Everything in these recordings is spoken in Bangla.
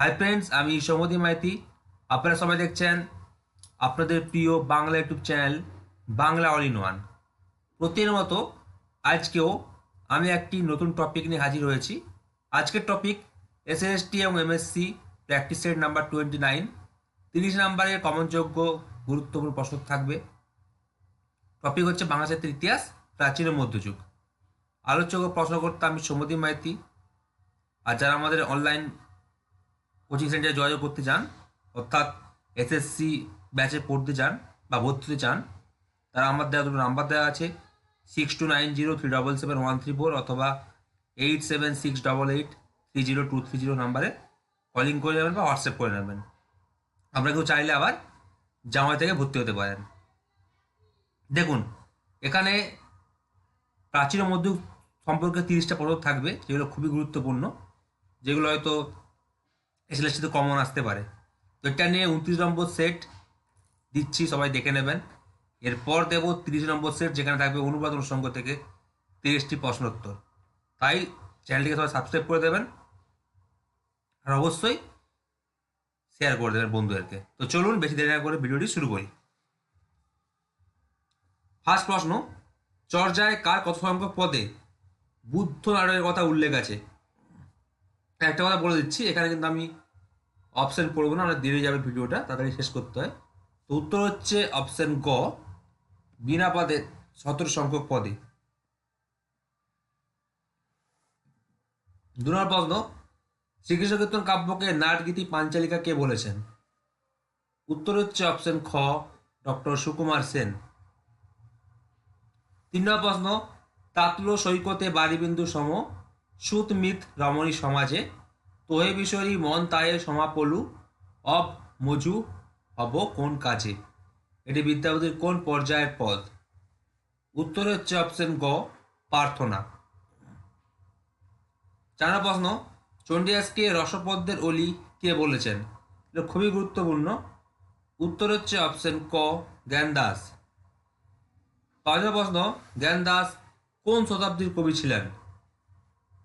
হাই ফ্রেন্ডস আমি সৌমদী মাইতি। আপনারা সবাই দেখছেন আপনাদের প্রিয় Bangla YouTube channel Bangla all in one. প্রতিদিনের মতো আজকেও আমি একটি নতুন টপিক নিয়ে হাজির হয়েছি। আজকের টপিক এসএসটি এবং MSC practice set number twenty nine তিরিশ নাম্বারের কমনযোগ্য গুরুত্বপূর্ণ প্রশ্ন থাকবে। টপিক হচ্ছে বাংলা সাহিত্যের ইতিহাস, প্রাচীন মধ্যযুগ। আলোচক প্রশ্নকর্তা আমি সৌমদী মাইতি। আর যারা আমাদের অনলাইন কোচিং সেন্টারে যোগাযোগ করতে চান, অর্থাৎ এসএসসি ব্যাচে পড়তে চান বা ভর্তি হতে চান, তারা আমার দেওয়া দুটো নাম্বার দেওয়া আছে six two nine zero three double seven one three four অথবা eight seven six double eight three zero two three zero নাম্বারে কলিং করে নেবেন বা হোয়াটসঅ্যাপ করে নেবেন। আমরা কেউ চাইলে আবার জামাই থেকে ভর্তি হতে পারেন। দেখুন, এখানে প্রাচীন মধ্য সম্পর্কে তিরিশটা পদক থাকবে, যেগুলো খুবই গুরুত্বপূর্ণ, যেগুলো হয়তো এসএলএসটিতে কমন আসতে পারে। তো এটা নিয়ে উনত্রিশ নম্বর সেট দিচ্ছি, সবাই দেখে নেবেন। এরপর দেবো তিরিশ নম্বর সেট যেখানে থাকবে অনুবাদ অনুষঙ্গ থেকে তিরিশটি প্রশ্নোত্তর। তাই চ্যানেলটিকে সবাই সাবস্ক্রাইব করে দেবেন। আর অবশ্যই শেয়ার করে দেবেন বন্ধুদেরকে। তো চলুন বেশি দেরি না করে ভিডিওটি শুরু করি। ফার্স্ট প্রশ্ন, চর্যায় কার কত সংখ্যক পদে বুদ্ধ নারায়ণের কথা উল্লেখ আছে? একটা কথা বলে দিচ্ছি, এখানে কিন্তু আমি অপশন পড়ব না, আমরা দেরি যাবে ভিডিওটা, তাড়াতাড়ি শেষ করতে হয়। তো উত্তর হচ্ছে অপশন গ, বিনা পদে সতেরো সংখ্যক পদে। দু নম্বর প্রশ্ন, শ্রীকৃষ্ণ কীর্তন কাব্যকে নাটগীতি পাঞ্চালিকা কে বলেছেন? উত্তর হচ্ছে অপশন খ ডক্টর সুকুমার সেন। তিন নম্বর প্রশ্ন, তাতল সৈকতে বারিবিন্দু সম সুত মিত রমণী সমাজে তোহে বিশরী মন তায়ে সমাপলু, অব মজু হব কোন কাজে? এটি বিদ্যাপতির কোন পর্যায়ের পদ? উত্তর হচ্ছে অপশন গ, প্রার্থনা। নম্বর প্রশ্ন। চণ্ডীদাসকে রসপদ্মের অলি কে বলেছেন? এটা খুবই গুরুত্বপূর্ণ। উত্তর হচ্ছে অপশন ক, জ্ঞানদাস। পাঁচ নম্বর প্রশ্ন। জ্ঞানদাস কোন শতাব্দীর কবি ছিলেন?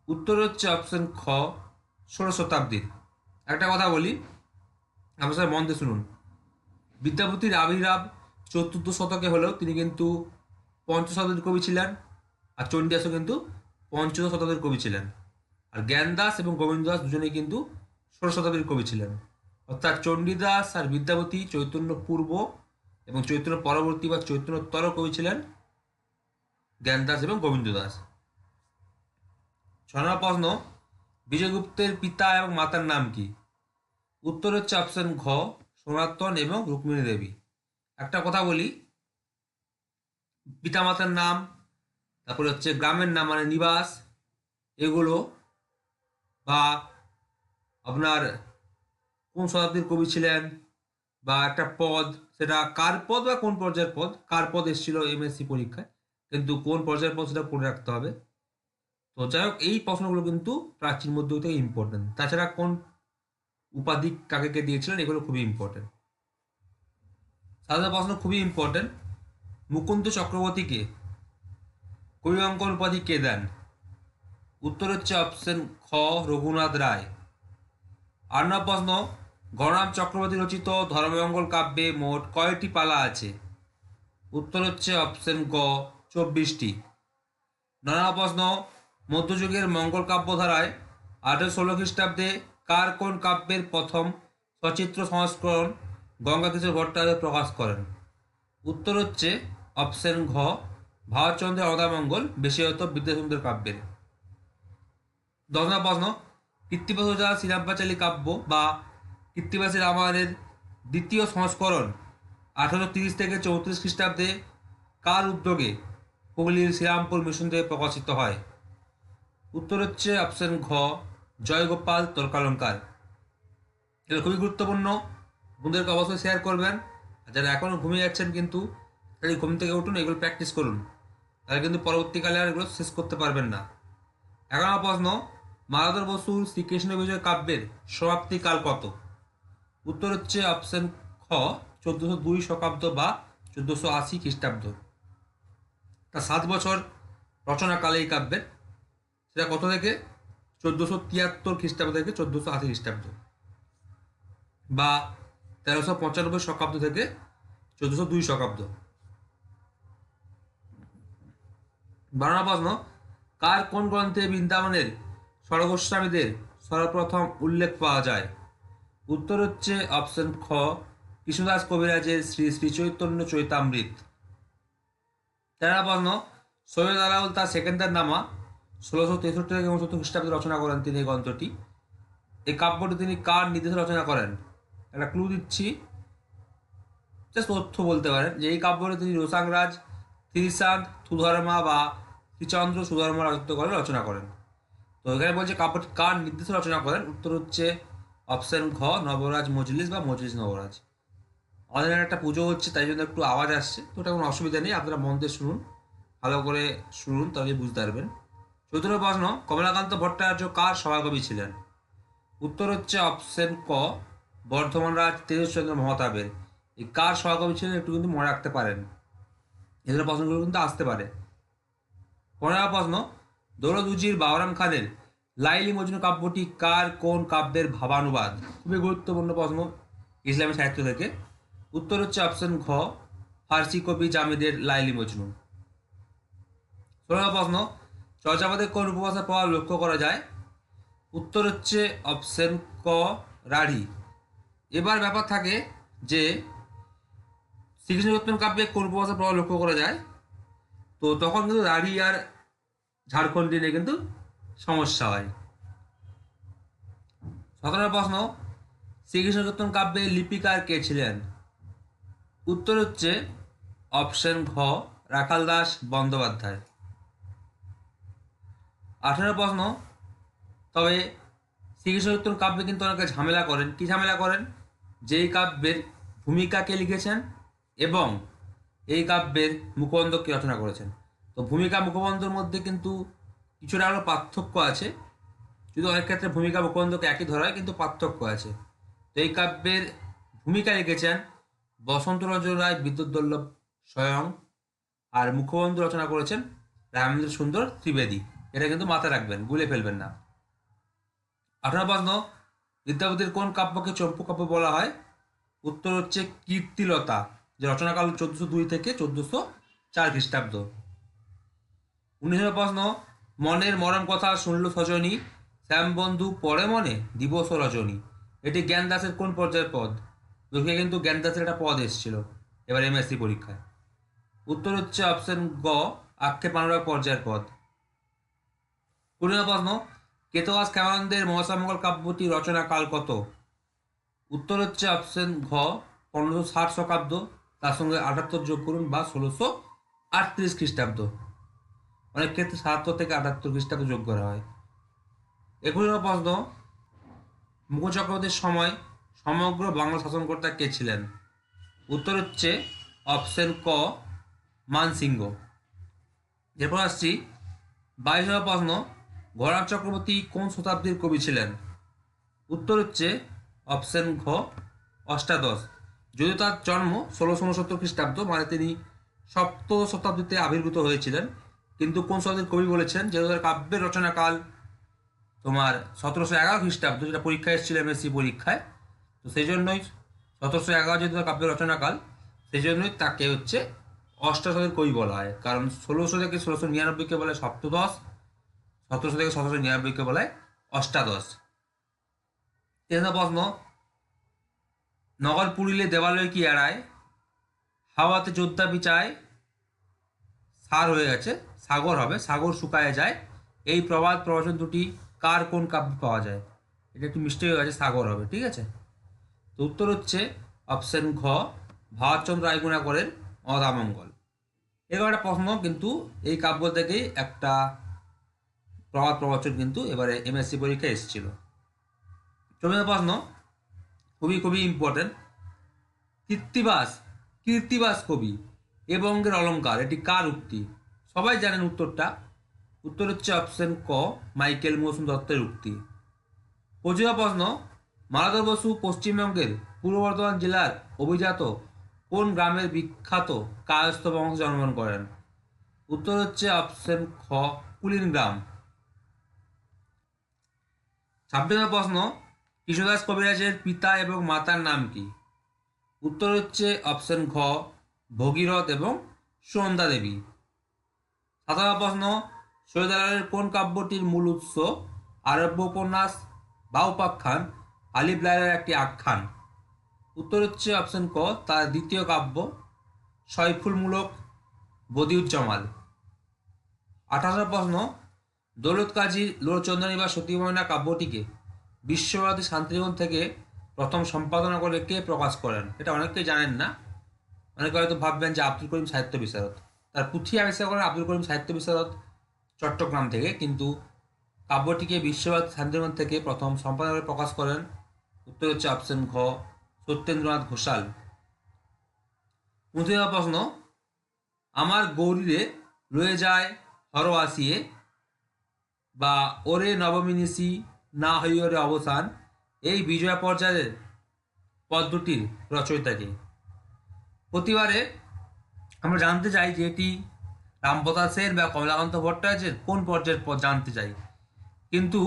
উত্তর হচ্ছে অপশন খ, ষোড়শ শতাব্দীর। একটা কথা বলি আপনার মন দিয়ে শুনুন। বিদ্যাপতির আবির্ভাব চতুর্থ শতকে হলেও তিনি কিন্তু পঞ্চম শতাব্দীর কবি ছিলেন আর চণ্ডীদাসও কিন্তু পঞ্চদশ শতাব্দীর কবি ছিলেন। আর জ্ঞানদাস এবং গোবিন্দ দাস দুজনেই কিন্তু ষোড়শ শতাব্দীর কবি ছিলেন। অর্থাৎ চণ্ডীদাস আর বিদ্যাপতি চৈতন্য পূর্ব এবং চৈতন্য পরবর্তী বা চৈতন্যতর কবি ছিলেন জ্ঞানদাস এবং গোবিন্দ দাস ছ নম্বর প্রশ্ন বিজয়গুপ্তের পিতা এবং মাতার নাম কি? উত্তর হচ্ছে অপশন ঘ, সনাতন এবং রুক্মিণী দেবী। একটা কথা বলি। পিতা মাতার নাম, তারপরে হচ্ছে গ্রামের নাম মানে নিবাস। এগুলো বা আপনার কোন শতাব্দীর কবি ছিলেন বা একটা পদ, সেটা কার পদ বা কোন পর্যায়ের পদ? কার পদ এসেছিল এমএসসি পরীক্ষায়? কিন্তু কোন পর্যায়ের পদ সেটা পড়ে রাখতে হবে। তো যাই হোক, এই প্রশ্নগুলো কিন্তু প্রাচীন মধ্যযুগ থেকে ইম্পর্টেন্ট তাছাড়া কোন উপাধি কাকে কে দিয়েছিলেন, এগুলো খুবই ইম্পর্টেন্ট সাধারণ প্রশ্ন খুবই ইম্পর্টেন্ট মুকুন্দ চক্রবর্তীকে কবি অঙ্কন উপাধি কে দেন? উত্তর হচ্ছে অপশন খ, রঘুনাথ রায়। আট নম্বর প্রশ্ন গণরাম চক্রবর্তী রচিত ধর্মমঙ্গল কাব্যে মোট কয়টি পালা আছে? উত্তর হচ্ছে অপশন গ, চব্বিশটি। নানা প্রশ্ন মধ্যযুগের মঙ্গল কাব্য ধারায় আঠেরো ষোলো খ্রিস্টাব্দে কার কোন কাব্যের প্রথম সচিত্র সংস্করণ গঙ্গাকিশোর ভট্টাচার্য প্রকাশ করেন? উত্তর হচ্ছে অপশন ঘ, ভারতচন্দ্রের অদামঙ্গল বিশেষত বিদ্যাসুন্দর কাব্যের। দশ নম্বর প্রশ্ন কৃত্তিবাসা শ্রীরামপাচালী কাব্য বা কৃত্তিবাসী রামায়ণের দ্বিতীয় সংস্করণ আঠারোশো তিরিশ থেকে চৌত্রিশ খ্রিস্টাব্দে কার উদ্যোগে হুগলির শ্রীরামপুর মিশন থেকে প্রকাশিত হয়? উত্তর হচ্ছে অপশন ঘ জয়গোপাল তর্কালঙ্কার। এটা খুবই গুরুত্বপূর্ণ। বন্ধুদেরকে অবশ্যই শেয়ার করবেন। আর যারা এখনও ঘুমিয়ে যাচ্ছেন কিন্তু তাহলে ঘুম থেকে উঠুন, এগুলো প্র্যাকটিস করুন। তাহলে কিন্তু পরবর্তীকালে আর এগুলো শেষ করতে পারবেন না। এগারো প্রশ্ন মালাধর বসুর শ্রীকৃষ্ণ বিজয় কাব্যের সমাপ্তি কাল কত? উত্তর হচ্ছে অপশন খ, চোদ্দশো দুই শতাব্দ বা চোদ্দশো আশি খ্রিস্টাব্দ। তা সাত বছর রচনাকালে এই কাব্যের সেটা কত থেকে? চোদ্দশো তিয়াত্তর খ্রিস্টাব্দ থেকে চোদ্দশো আশি খ্রিস্টাব্দ। বা তেরোশো পঁচানব্বই শকাব্দ থেকে চোদ্দশো দুই শকাব্দ। বারো প্রশ্ন, কার কোন গ্রন্থে বৃন্দাবনের স্বর্গস্বামীদের সর্বপ্রথম উল্লেখ পাওয়া যায়? উত্তর হচ্ছে অপশন খ, কৃষ্ণদাস কবিরাজের শ্রী শ্রী চৈতন্য চৈতামৃত। তেরো প্রশ্ন, সৈয়দ আলাউল তার সেকেন্ডার নামা ষোলোশো তেষট্টি থেকে উনসত্তর খ্রিস্টাব্দে রচনা করেন তিনি এই গ্রন্থটি। এই কাব্যটি তিনি কার নির্দেশে রচনা করেন? একটা ক্লু দিচ্ছি। জাস্ট তথ্য বলতে পারেন যে এই কাব্যটি তিনি রোসাংরাজ ত্রিশাদ, সুধর্মা বা শ্রীচন্দ্র সুধর্মা রাজত্ব করে রচনা করেন। তো এখানে বলছে কাব্যটি কার নির্দেশে রচনা করেন? উত্তর হচ্ছে অপশন ঘ, নবরাজ মজলিস বা মজলিস নবরাজ। আমাদের একটা পুজো হচ্ছে, তাই জন্য একটু আওয়াজ আসছে। তো ওটা কোনো অসুবিধা নেই, আপনারা মন দিয়ে শুনুন, ভালো করে শুনুন তাহলে বুঝতে পারবেন। চতুর্থ প্রশ্ন, কমলাকান্ত ভট্টাচার্য কার সভাকবি ছিলেন? উত্তর হচ্ছে অপশন ক, বর্ধমান রাজ তেজস্চন্দ্র মহতাবের। এই কার সভাকবি ছিলেন একটু কিন্তু মনে রাখতে পারেন। এদের প্রশ্নগুলো কিন্তু আসতে পারে। পনেরো প্রশ্ন দৌলদ উজির বাবরাম খানের লাইলি মজনু কাব্যটি কার, কোন কাব্যের ভাবানুবাদ? খুবই গুরুত্বপূর্ণ প্রশ্ন ইসলামী সাহিত্য থেকে। উত্তর হচ্ছে অপশন ঘ, ফার্সি কবি জামিদের লাইলি মজনু। ষোলো প্রশ্ন চর্যাপদে কোন উপভাষা পাওয়া লক্ষ্য করা যায়? উত্তর হচ্ছে অপশন ক, রাঢ়ি। এবার ব্যাপার থাকে যে শ্রীকৃষ্ণ কাব্যে কোন উপভাষা পাওয়া লক্ষ্য করা যায়? তো তখন কিন্তু রাঢ়ি আর ঝাড়খণ্ডী নিয়ে কিন্তু সমস্যা হয়। সতেরো প্রশ্ন শ্রীকৃষ্ণ রত্ন কাব্যে লিপিকার কে ছিলেন? উত্তর হচ্ছে অপশন ঘ, রাখাল দাস বন্দ্যোপাধ্যায়। আঠেরো প্রশ্ন। তবে শ্রীকৃষ্ণ কাব্যে কিন্তু অনেকে ঝামেলা করেন। কি ঝামেলা করেন? যেই কাব্যের ভূমিকাকে লিখেছেন এবং এই কাব্যের মুখবন্ধকে রচনা করেছেন। তো ভূমিকা মুখবন্ধর মধ্যে কিন্তু কিছুটা আরও পার্থক্য আছে। যদি অনেক ক্ষেত্রে ভূমিকা মুখবন্ধকে একই ধরা হয়, কিন্তু পার্থক্য আছে। তো এই কাব্যের ভূমিকা লিখেছেন বসন্ত রায়, বিদ্যুৎ দুর্লভ স্বয়ং। আর মুখবন্ধ রচনা করেছেন রামেন্দ্র সুন্দর ত্রিবেদী। এটা কিন্তু মাথায় রাখবেন, গুলে ফেলবেন না। আঠারো প্রশ্ন বিদ্যাপতির কোন কাব্যকে চম্পু কাব্য বলা হয়? উত্তর হচ্ছে কীর্তিলতা, যে রচনাকাল চোদ্দশো দুই থেকে চোদ্দশো চার খ্রিস্টাব্দ। উনিশশো প্রশ্ন মনের মরম কথা শুনল সজনী শ্যামবন্ধু পরে মনে দিবস রজনী। এটি জ্ঞানদাসের কোন পর্যায়ের পদ? দুঃখে কিন্তু জ্ঞানদাসের একটা পদ এসেছিল, এবার এমএসসি পরীক্ষায়। উত্তর হচ্ছে অপশন গ, আক্ষেপ পর্যায়ের পদ। কুড়ি প্রশ্ন। কেতবাস ক্ষেমানন্দের মহাসামঙ্গল কাব্যটি রচনা কাল কত? উত্তর হচ্ছে অপশন ঘ, পনেরোশো ষাট শকাব্দ তার সঙ্গে আটাত্তর যোগ করুন বা ষোলোশো আটত্রিশ খ্রিস্টাব্দ। অনেক ক্ষেত্রে সাতাত্তর থেকে আটাত্তর খ্রিস্টাব্দ যোগ করা হয়। একুশ প্রশ্ন, মুখ চক্রবর্তীর সময় সমগ্র বাংলা শাসনকর্তা কে ছিলেন? উত্তর হচ্ছে অপশন ক, মানসিংহ। এরপর আসছি বাইশ প্রশ্ন ঘরান চক্রবর্তী কোন শতাব্দীর কবি ছিলেন? উত্তর হচ্ছে অপশন ঘ, অষ্টাদশ। যদিও তার জন্ম ষোলোশো উনসত্তর খ্রিস্টাব্দ মানে তিনি সপ্ত শতাব্দীতে আবির্ভূত হয়েছিলেন। কিন্তু কোন শতাব্দীর কবি বলেছেন? যেহেতু তার কাব্যের রচনাকাল তোমার সতেরোশো এগারো খ্রিস্টাব্দ, যেটা পরীক্ষায় এসেছিল এমএসসি পরীক্ষায়, তো সেই জন্যই সতেরোশো এগারো যেহেতু তার কাব্যের রচনাকাল, সেই জন্যই তাকে হচ্ছে অষ্টাদশের কবি বলা হয়। কারণ ষোলোশো থেকে ষোলোশো নিরানব্বইকে বলে সপ্তদশ সতেরোশো থেকে সতেরোশো নিরানব্বইকে বলে অষ্টাদশ। তিন প্রশ্ন নগর পুরিলে দেবালয় কি এড়ায়? হাওয়াতে যোদ্ধা বিচায়, সার হয়ে গেছে, সাগর হবে, সাগর শুকায় যায়। এই প্রবাদ প্রবচন দুটি কার কোন কাব্য পাওয়া যায়? এটা একটু মিষ্টি হয়ে গেছে, সাগর হবে, ঠিক আছে? তো উত্তর হচ্ছে অপশন ঘ, ভারতচন্দ্র রায়গুণা করেন অদামঙ্গল। এরকম একটা প্রশ্ন কিন্তু এই কাব্য থেকেই একটা প্রবাদ প্রবচন কিন্তু এবারে এমএসসি পরীক্ষা এসেছিল। চতুর্থ প্রশ্ন, খুবই খুবই ইম্পর্টেন্ট কীর্তিবাস কীর্তিবাস কবি এ বঙ্গের অলঙ্কার এটি কার উক্তি? সবাই জানেন উত্তরটা। উত্তর হচ্ছে অপশন ক, মাইকেল মৌসুম দত্তের উক্তি। পঁচিশ প্রশ্ন, মালাধর বসু পশ্চিমবঙ্গের পূর্ব বর্ধমান জেলার অভিজাত কোন গ্রামের বিখ্যাত কায়স্থ বংশে জন্মগ্রহণ করেন? উত্তর হচ্ছে অপশন খ, কুলিন গ্রাম। ছাব্বিশ প্রশ্ন, কৃষ্ণদাস কবিরাজের পিতা এবং মাতার নাম কি? উত্তর হচ্ছে অপশন ঘ, ভগীরথ এবং সন্ধ্যা দেবী। সাধারণ প্রশ্ন সৈয়দালের কোন কাব্যটির মূল উৎস? আরব্য উপন্যাস বা উপাখ্যান? আলিফ লাইলার একটি আখ্যান। উত্তর হচ্ছে অপশন ক, তার দ্বিতীয় কাব্য সয়ফুলমূলক বদিউজ্জামাল আঠারো প্রশ্ন দৌলত কাজী লোরচন্দ্রনী বা সতীময়না কাব্যটিকে বিশ্বভারতী শান্তিনিকেতন থেকে প্রথম সম্পাদনা করে কে প্রকাশ করেন? এটা অনেকেই জানেন না। অনেকে হয়তো ভাববেন যে আব্দুল করিম সাহিত্য বিশারদ। তার পুঁথি আবিষ্কার করেন আব্দুল করিম সাহিত্য বিশারদ চট্টগ্রাম থেকে। কিন্তু কাব্যটিকে বিশ্বভারতী শান্তিনিকেতন থেকে প্রথম সম্পাদনা করে প্রকাশ করেন উত্তর হচ্ছে অপশন ঘ, সত্যেন্দ্রনাথ ঘোষাল। উনত্রিশ প্রশ্ন, আমার গৌরীরে রয়ে যায় হর আসিয়ে বা ওরে নবমী নিশি না হইওরে অবসান, এই বিজয় পর্যায়ের পদ দুটির রচয়িতাকে। প্রতিবারে আমরা জানতে চাই যে এটি রামপ্রসাদ সেন বা কমলাকান্ত ভট্টাচার্যের কোন পর্যায়ের পদ জানতে চাই। কিন্তু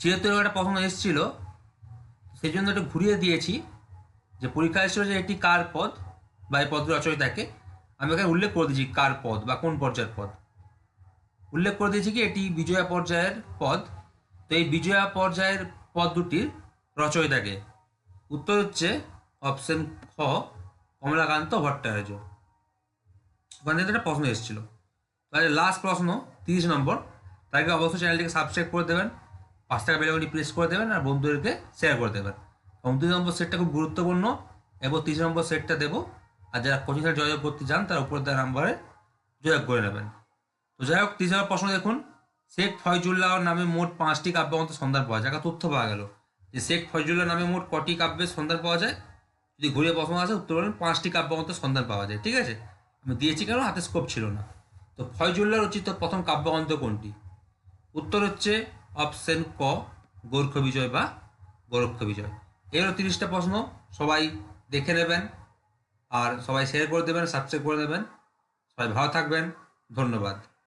যেহেতু একটা প্রশ্ন এসেছিল সেই জন্য একটু ঘুরিয়ে দিয়েছি যে পরীক্ষা এসেছিল যে এটি কার পদ বা এই পদ রচয়িতাকে। আমি এখানে উল্লেখ করে দিয়েছি কার পদ বা কোন পর্যায়ের পদ উল্লেখ করে দিয়েছি কি, এটি বিজয়া পর্যায়ের পদ। তো এই বিজয়া পর্যায়ের পদ দুটির রচয়িতাকে। উত্তর হচ্ছে অপশন খ, কমলাকান্ত ভট্টাচার্য। ওখান থেকে একটা প্রশ্ন এসেছিল। তাহলে লাস্ট প্রশ্ন, তিরিশ নম্বর। তাকে অবশ্যই চ্যানেলটিকে সাবস্ক্রাইব করে দেবেন, পাঁচ টাকা বেলাগুলি প্রেস করে দেবেন, আর বন্ধুদেরকে শেয়ার করে দেবেন। উনত্রিশ নম্বর সেটটা খুব গুরুত্বপূর্ণ। এবং তিরিশ নম্বর সেটটা দেবো। আর যারা কোচিং সেন্টার যোগাযোগ করতে চান, তারা উপর দেওয়া নাম্বারে যোগাযোগ করে নেবেন। তো যাই হোক, তিরিশ নম্বর প্রশ্ন দেখুন। শেখ ফয়জুল্লাহ নামে মোট পাঁচটি কাব্যগ্রন্থ সন্ধান পাওয়া যায়। একটা তথ্য পাওয়া গেল। যে শেখ ফয়জুল্লাহ নামে মোট কটি কাব্যের সন্ধান পাওয়া যায়? যদি ঘুরিয়ে প্রশ্ন আসে, উত্তর বলেন পাঁচটি কাব্যগ্রন্থের সন্ধান পাওয়া যায়। ঠিক আছে? আমি দিয়েছি কারণ হাতে স্কোপ ছিল না। তো ফয়জুল্লাহ রচিত প্রথম কাব্যগ্রন্থ কোনটি? উত্তর হচ্ছে অপশন ক গোর্খ বিজয় বা গোরক্ষ বিজয়। এরও তিরিশটা প্রশ্ন, সবাই দেখে নেবেন। আর সবাই শেয়ার করে দেবেন সাবস্ক্রাইব করে দেবেন। সবাই ভালো থাকবেন। ধন্যবাদ।